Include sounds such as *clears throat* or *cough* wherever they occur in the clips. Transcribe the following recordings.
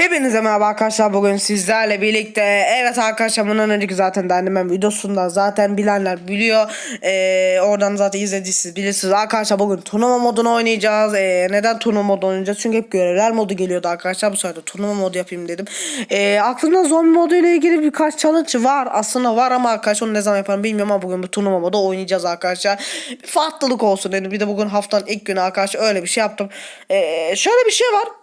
Hepinize merhaba arkadaşlar bugün sizlerle birlikte. Evet arkadaşlar bundan önceki zaten dendimen videosundan zaten bilenler biliyor. Ee, oradan zaten izlediyseniz bilirsiniz. Arkadaşlar bugün turnuva modunu oynayacağız. Ee, neden turnuva modu oynayacağız? Çünkü hep görevler modu geliyordu arkadaşlar. Bu sefer turnuva modu yapayım dedim. Ee, aklımda zombi modu ile ilgili birkaç challenge var aslında var ama arkadaşlar onu ne zaman yaparım bilmiyorum ama bugün bir turnuva modu oynayacağız arkadaşlar. Bir farklılık olsun dedim. Bir de bugün haftanın ilk günü arkadaşlar öyle bir şey yaptım. Ee, şöyle bir şey var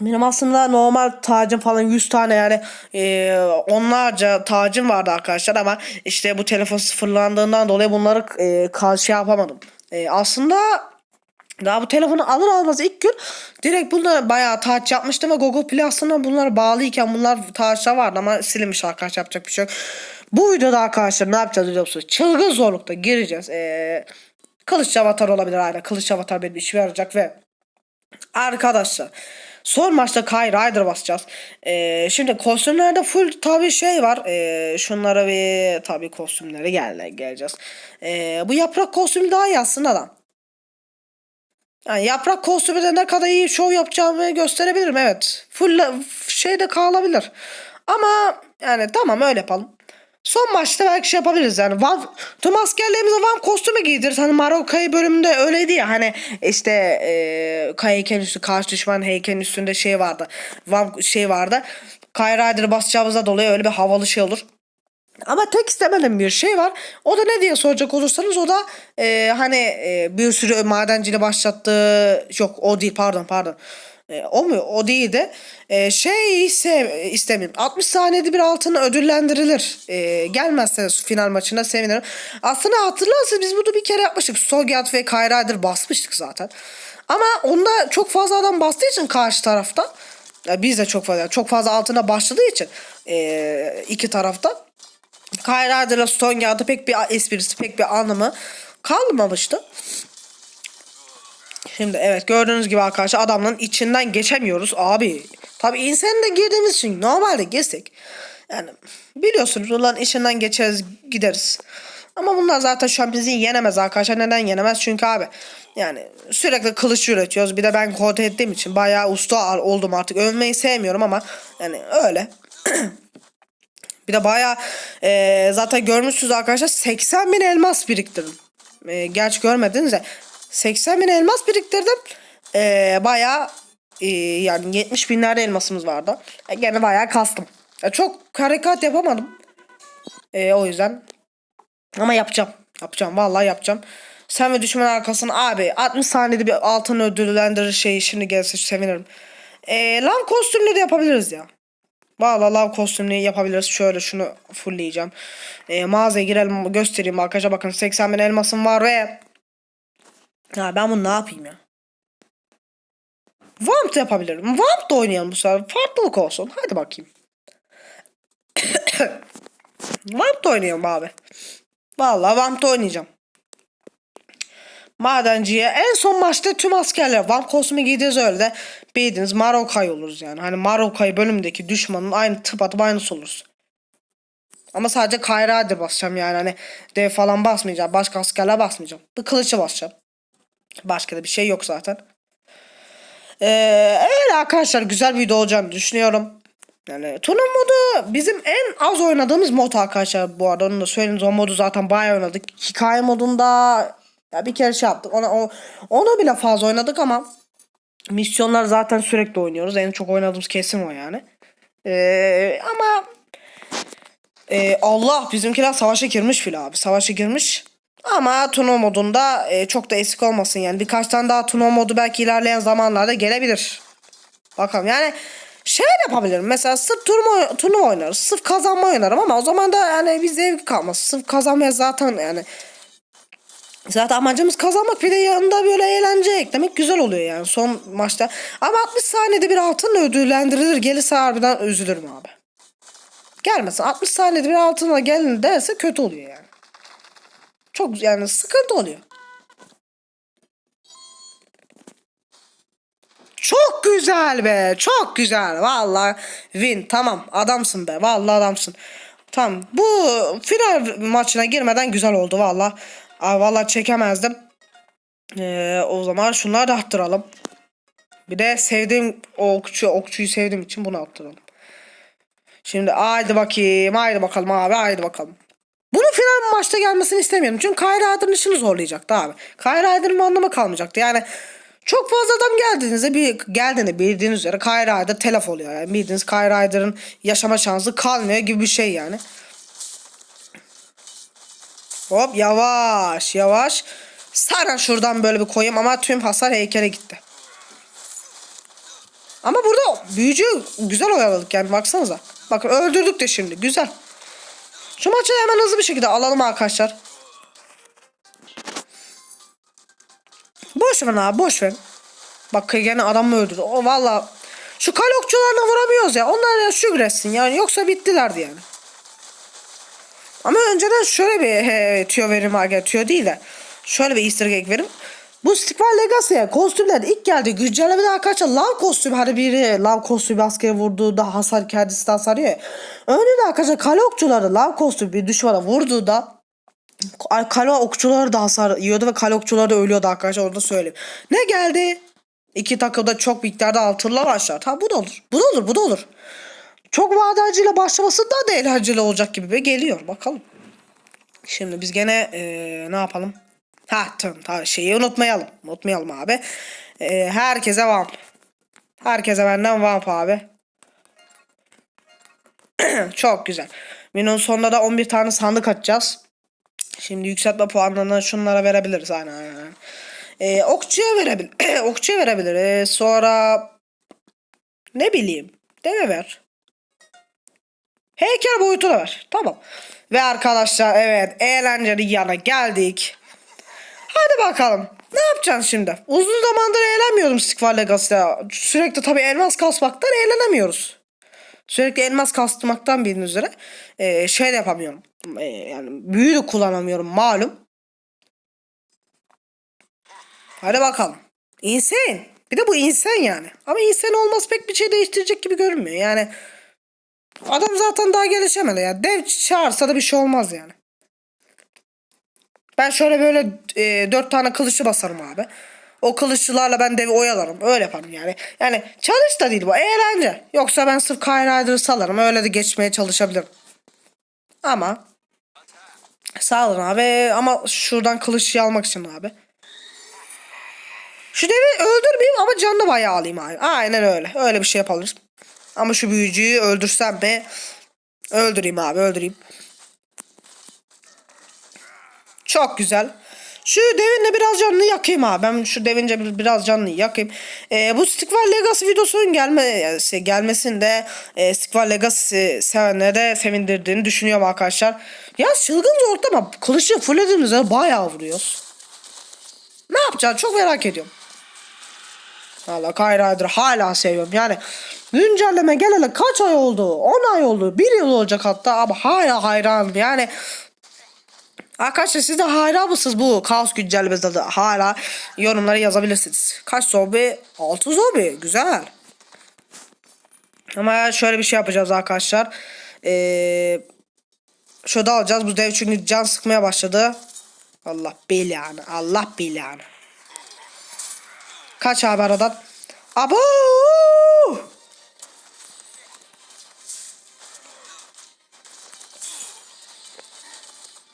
benim aslında normal tacım falan 100 tane yani e, onlarca tacım vardı arkadaşlar ama işte bu telefon sıfırlandığından dolayı bunları e, karşı yapamadım. E, aslında daha bu telefonu alır almaz ilk gün direkt bunları bayağı taç yapmıştım ve Google Play aslında bunlar bağlıyken bunlar taçlar vardı ama silinmiş arkadaşlar yapacak bir şey yok. Bu videoda arkadaşlar ne yapacağız biliyor musunuz? Çılgın zorlukta gireceğiz. E, kılıç avatar olabilir aynen. Kılıç avatar benim işime yarayacak ve Arkadaşlar son maçta Kai Rider basacağız. Ee, şimdi kostümlerde full tabi şey var. Ee, şunlara ve tabi kostümlere gel geleceğiz. Ee, bu yaprak kostümü daha iyi aslında da. Yani yaprak kostümü de ne kadar iyi şov yapacağımı gösterebilirim evet. Full şeyde kalabilir. Ama yani tamam öyle yapalım. Son maçta belki şey yapabiliriz yani. Van, tüm askerlerimize Van kostümü giydiririz. Hani Maroka'yı bölümünde öyleydi ya. Hani işte e, Kay heykelin üstü karşı düşman heykelin üstünde şey vardı. Van şey vardı. Kay Rider'ı basacağımıza dolayı öyle bir havalı şey olur. Ama tek istemediğim bir şey var. O da ne diye soracak olursanız o da e, hani e, bir sürü madenciyle başlattığı yok o değil pardon pardon. E, o mu? O değil de e, şey ise istemiyorum. 60 saniyede bir altını ödüllendirilir. E, gelmezseniz final maçına sevinirim. Aslında hatırlarsanız biz bunu bir kere yapmıştık. Sogyat ve Kayrader basmıştık zaten. Ama onda çok fazla adam bastığı için karşı tarafta ya biz de çok fazla çok fazla altına başladığı için e, iki tarafta Kayrader'la Stonegat'ı pek bir esprisi pek bir anlamı kalmamıştı. Şimdi evet gördüğünüz gibi arkadaşlar adamların içinden geçemiyoruz abi. Tabi insanın da girdiğimiz için normalde geçsek. Yani biliyorsunuz ulan içinden geçeriz gideriz. Ama bunlar zaten şu an bizi yenemez arkadaşlar. Neden yenemez? Çünkü abi yani sürekli kılıç üretiyoruz. Bir de ben kod ettiğim için bayağı usta oldum artık. Övmeyi sevmiyorum ama yani öyle. *clears throat* bir de bayağı e, zaten görmüşsünüz arkadaşlar 80 bin elmas biriktirdim. E, gerçi görmediniz de 80 bin elmas biriktirdim. Ee, bayağı e, yani 70 binlerde elmasımız vardı. E, gene bayağı kastım. E, çok harekat yapamadım. E, o yüzden. Ama yapacağım. Yapacağım. Vallahi yapacağım. Sen ve düşman arkasına abi 60 saniyede bir altın ödüllendirir şeyi şimdi gelse sevinirim. E, lav kostümleri de yapabiliriz ya. Valla lav kostümünü yapabiliriz. Şöyle şunu fullleyeceğim. E, mağazaya girelim göstereyim arkadaşlar. Bakın 80 bin elmasım var ve ya ben bunu ne yapayım ya? Vamp da yapabilirim. Vamp da oynayalım bu sefer. Farklılık olsun. Hadi bakayım. *coughs* Vamp da oynayalım abi. Vallahi Vamp da oynayacağım. Madenciye en son maçta tüm askerler Vamp kostümü giydiğiniz öyle de bildiğiniz Marokay oluruz yani. Hani Marokay bölümündeki düşmanın aynı tıp atıp aynısı oluruz. Ama sadece Kayradır basacağım yani hani dev falan basmayacağım. Başka askerler basmayacağım. Bir kılıçı basacağım. Başka da bir şey yok zaten. Ee, öyle arkadaşlar güzel bir video olacağını düşünüyorum. Yani turnuva modu bizim en az oynadığımız mod arkadaşlar bu arada onu da söyleyeyim. O modu zaten bayağı oynadık. Hikaye modunda ya bir kere şey yaptık. Ona, o, onu bile fazla oynadık ama misyonlar zaten sürekli oynuyoruz. En çok oynadığımız kesim o yani. Ee, ama e, Allah bizimkiler savaşa girmiş bile abi. Savaşa girmiş. Ama turnuva modunda e, çok da eksik olmasın yani. Birkaç tane daha turnuva modu belki ilerleyen zamanlarda gelebilir. Bakalım yani şey yapabilirim. Mesela sırf turnuva, turnuva oynarız. Sırf kazanma oynarım ama o zaman da yani bir zevk kalmaz. Sırf kazanmaya zaten yani Zaten amacımız kazanmak bir de yanında böyle eğlence eklemek güzel oluyor yani son maçta. Ama 60 saniyede bir altınla ödüllendirilir. Gelirse harbiden üzülürüm abi. Gelmesin 60 saniyede bir altınla gelin derse kötü oluyor yani. Çok yani sıkıntı oluyor. Çok güzel be. Çok güzel. Vallahi win. Tamam. Adamsın be. Vallahi adamsın. Tamam. Bu final maçına girmeden güzel oldu valla. Valla çekemezdim. Ee, o zaman şunları da arttıralım. Bir de sevdiğim o okçu, okçuyu sevdiğim için bunu attıralım. Şimdi haydi bakayım. Haydi bakalım abi. Haydi bakalım. Bunun final maçta gelmesini istemiyorum. Çünkü Kayra Aydın'ın işini zorlayacaktı abi. Aydın'ın bir anlamı kalmayacaktı. Yani çok fazla adam geldiğinizde bir geldiğinde bildiğiniz üzere Kayra Aydın telef oluyor. Yani bildiğiniz Kayra Aydın'ın yaşama şansı kalmıyor gibi bir şey yani. Hop yavaş yavaş. Sana şuradan böyle bir koyayım ama tüm hasar heykele gitti. Ama burada büyücü güzel oyaladık yani baksanıza. Bakın öldürdük de şimdi güzel. Şu maçı hemen hızlı bir şekilde alalım arkadaşlar. Boş ver abi boş ver. Bak gene adamı öldürdü. O valla şu kale okçularına vuramıyoruz ya. Onlar ya şükretsin yani yoksa bittilerdi yani. Ama önceden şöyle bir he, tüyo verim. Tüyo değil de şöyle bir easter egg verim. Bu Stikval Legacy'ye kostümler ilk geldi. Güncellemede arkadaşlar lav kostümü hani biri lav kostümü askere vurduğunda hasar kendisi hasar yiyor. ya. Önce de arkadaşlar kale okçuları lav kostümü bir düşmana vurduğunda kale okçuları da hasar yiyordu ve kale okçuları da ölüyordu arkadaşlar onu da söyleyeyim. Ne geldi? İki takımda çok miktarda altınlar başlar. Tamam bu da olur. Bu da olur bu da olur. Çok vadacıyla başlaması da eğlenceli olacak gibi geliyor. Bakalım. Şimdi biz gene eee, ne yapalım? Ha tamam, tamam şeyi unutmayalım. Unutmayalım abi. Eee, herkese vamp. Herkese benden vamp abi. *clears throat* Çok güzel. Minun sonunda da 11 tane sandık açacağız. Şimdi yükseltme puanlarını şunlara verebiliriz. Aynen aynen. Ee, okçuya verebilir. *clears throat* okçuya verebiliriz. Sonra ne bileyim. Deve ver. Heykel boyutu da ver. Tamam. Ve arkadaşlar evet eğlenceli yana geldik. Hadi bakalım. Ne yapacaksın şimdi? Uzun zamandır eğlenmiyordum Stikval Legacy'de. Sürekli tabii elmas kasmaktan eğlenemiyoruz. Sürekli elmas kastırmaktan bildiğiniz üzere eee, şey de yapamıyorum. Eee, yani büyü de kullanamıyorum malum. Hadi bakalım. İnsan. Bir de bu insan yani. Ama insan olması pek bir şey değiştirecek gibi görünmüyor. Yani adam zaten daha gelişemedi. Yani dev çağırsa da bir şey olmaz yani. Ben şöyle böyle e, dört tane kılıçlı basarım abi. O kılıçlılarla ben devi oyalarım. Öyle yaparım yani. Yani çalış da değil bu. Eğlence. Yoksa ben sırf Rider'ı salarım. Öyle de geçmeye çalışabilirim. Ama sağ olun abi. Ama şuradan kılıçlı almak için abi. Şu devi öldürmeyeyim ama canını bayağı alayım abi. Aynen öyle. Öyle bir şey yapalım. Ama şu büyücüyü öldürsem mi? Öldüreyim abi öldüreyim. Çok güzel. Şu devinle biraz canını yakayım abi. Ben şu devince bir- biraz canını yakayım. Ee, bu Stikval Legacy videosunun gelmesi, gelmesinde e, Stikval Legacy sevenlere sevindirdiğini düşünüyorum arkadaşlar. Ya çılgınca ortama kılıçı fullediğimizde bayağı vuruyoruz. Ne yapacağız çok merak ediyorum. Valla Kyle Rider hala seviyorum. Yani güncelleme geleli kaç ay oldu? 10 ay oldu. 1 yıl olacak hatta ama hala hayranım. Yani Arkadaşlar siz de hayran mısınız bu kaos güncellemesinde de hala yorumlara yazabilirsiniz. Kaç zombi? 6 zombi. Güzel. Ama şöyle bir şey yapacağız arkadaşlar. Ee, şurada alacağız. Bu dev çünkü can sıkmaya başladı. Allah belanı. Allah belanı. Kaç abi aradan? Abo!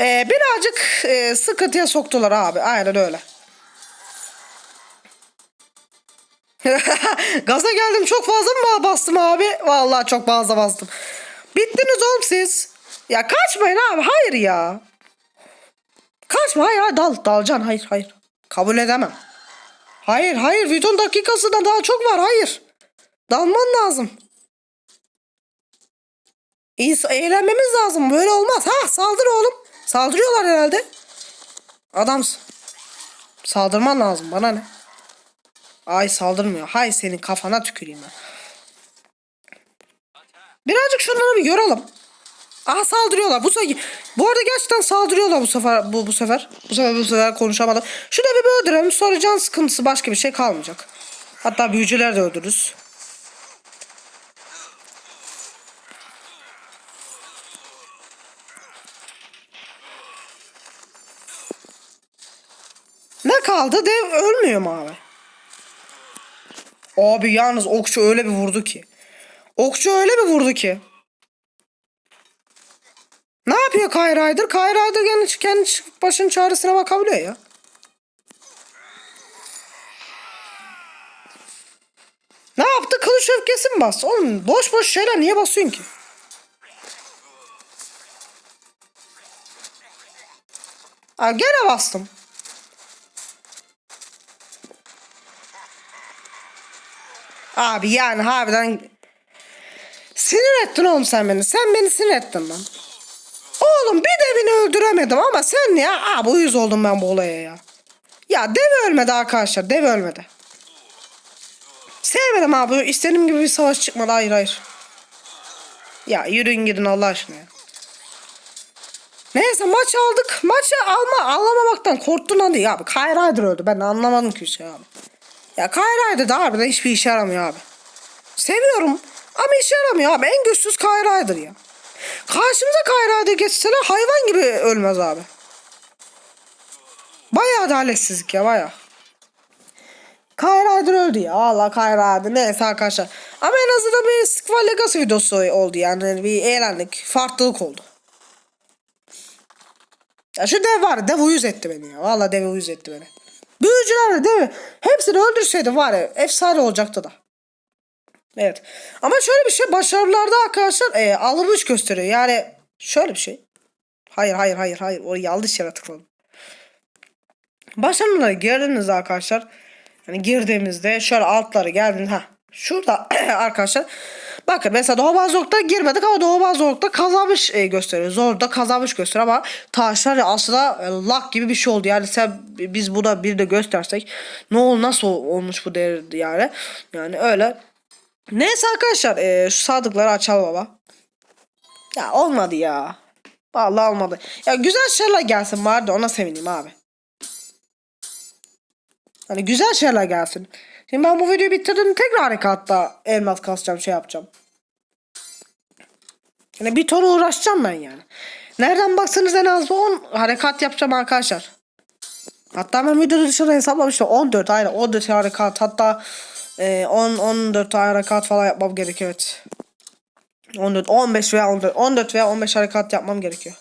Ee, birazcık e, sıkıntıya soktular abi. Aynen öyle. *laughs* Gaza geldim çok fazla mı bastım abi? Vallahi çok fazla bastım. Bittiniz oğlum siz. Ya kaçmayın abi hayır ya. Kaçma hayır hayır dal dalcan hayır hayır. Kabul edemem. Hayır hayır videonun dakikasında daha çok var hayır. Dalman lazım. İyi, eğlenmemiz lazım böyle olmaz. Ha saldır oğlum. Saldırıyorlar herhalde. Adamsın. Saldırman lazım bana ne? Ay saldırmıyor. Hay senin kafana tüküreyim ben. Birazcık şunları bir yoralım. Aha saldırıyorlar. Bu sefer bu arada gerçekten saldırıyorlar bu sefer bu bu sefer. Bu sefer bu sefer konuşamadım. Şu devi bir öldürelim. Sonra can sıkıntısı başka bir şey kalmayacak. Hatta büyücüler de öldürürüz. Ne kaldı? Dev ölmüyor mu abi? Abi yalnız okçu öyle bir vurdu ki. Okçu öyle bir vurdu ki. Ne yapıyor Kay Rider? Kay Rider kendi, kendi başının çaresine bakabiliyor ya. Ne yaptı? Kılıç öfkesi mi bastı? Oğlum boş boş şeyler niye basıyorsun ki? Aa, gene bastım. Abi yani harbiden sinir ettin oğlum sen beni. Sen beni sinir ettin lan. Oğlum bir devini öldüremedim ama sen ya abi uyuz oldum ben bu olaya ya. Ya dev ölmedi arkadaşlar dev ölmedi. Sevmedim abi istediğim gibi bir savaş çıkmadı hayır hayır. Ya yürüyün gidin Allah aşkına ya. Neyse maç aldık. Maçı alma alamamaktan korktun hadi ya Ryder öldü. Ben anlamadım ki şey abi. Ya Ryder de harbiden hiçbir işe yaramıyor abi. Seviyorum ama işe yaramıyor abi. En güçsüz Ryder ya. Karşımıza Ryder geçseler hayvan gibi ölmez abi. Bayağı adaletsizlik ya bayağı. Ryder öldü ya. Valla Ryder. Neyse arkadaşlar. Ama en azından bir Squall Legacy videosu oldu yani. Bir eğlendik. Farklılık oldu. Ya şu dev var. Dev uyuz etti beni ya. Valla dev uyuz etti beni. Büyücüler de dev. Hepsini öldürseydi var ya. Efsane olacaktı da. Evet. Ama şöyle bir şey. Başarılarda arkadaşlar e, alınmış gösteriyor. Yani şöyle bir şey. Hayır hayır hayır hayır. O yanlış yere tıkladım. Başarılara girdiniz arkadaşlar. Yani girdiğimizde şöyle altları geldin ha. Şurada *clears throat* arkadaşlar bakın mesela Doğu Zorluk'ta girmedik ama Doğu Zorluk'ta kazanmış e, gösteriyor. Zorda kazanmış gösteriyor ama taşlar aslında e, lak gibi bir şey oldu. Yani sen biz buna bir de göstersek ne ol nasıl olmuş bu değer yani. Yani öyle. Neyse arkadaşlar e, şu sadıkları açalım baba. Ya olmadı ya. Vallahi olmadı. Ya güzel şeyler gelsin vardı ona sevineyim abi. Hani güzel şeyler gelsin. Şimdi ben bu videoyu bitirdim tekrar harekatta elmas kasacağım şey yapacağım. Yani bir ton uğraşacağım ben yani. Nereden baksanız en az 10 harekat yapacağım arkadaşlar. Hatta ben videoda dışarı hesaplamıştım 14 ayrı 14 harekat hatta e, 10 14 harekat falan yapmam gerekiyor evet. 14 15 veya 14 14 veya 15 harekat yapmam gerekiyor.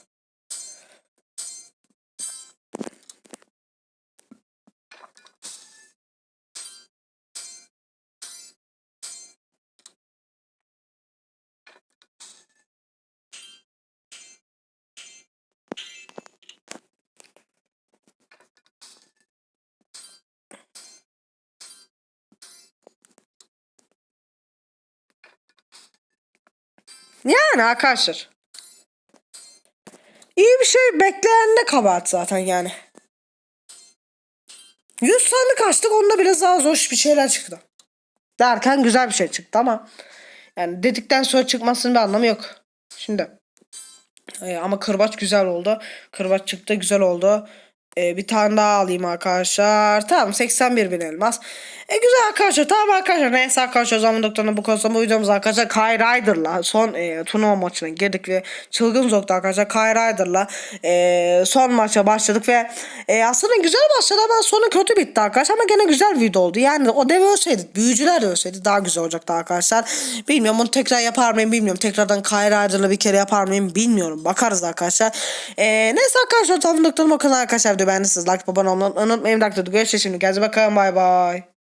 Yani arkadaşlar. İyi bir şey bekleyen de kabahat zaten yani. 100 sandık açtık onda biraz daha zor bir şeyler çıktı. Derken güzel bir şey çıktı ama yani dedikten sonra çıkmasının bir anlamı yok. Şimdi e, ama kırbaç güzel oldu. Kırbaç çıktı güzel oldu. E, bir tane daha alayım arkadaşlar. Tamam 81 bin elmas. E güzel arkadaşlar. Tamam arkadaşlar. Neyse arkadaşlar o zaman doktoruna bu konusunda bu videomuz arkadaşlar Kyle Ryder'la son e, turnuva maçına girdik ve çılgın zoktu arkadaşlar. Kyle Ryder'la e, son maça başladık ve e, aslında güzel başladı ama sonu kötü bitti arkadaşlar ama gene güzel bir video oldu. Yani o dev ölseydi, büyücüler de ölseydi daha güzel olacaktı arkadaşlar. Bilmiyorum onu tekrar yapar mıyım bilmiyorum. Tekrardan Kyle Ryder'la bir kere yapar mıyım bilmiyorum. Bakarız arkadaşlar. E, neyse arkadaşlar tamam doktorum o kadar arkadaşlar. Beğendiyseniz like abone olmayı unutmayın. Görüşürüz şimdi. Kendinize bakın. Bay bay.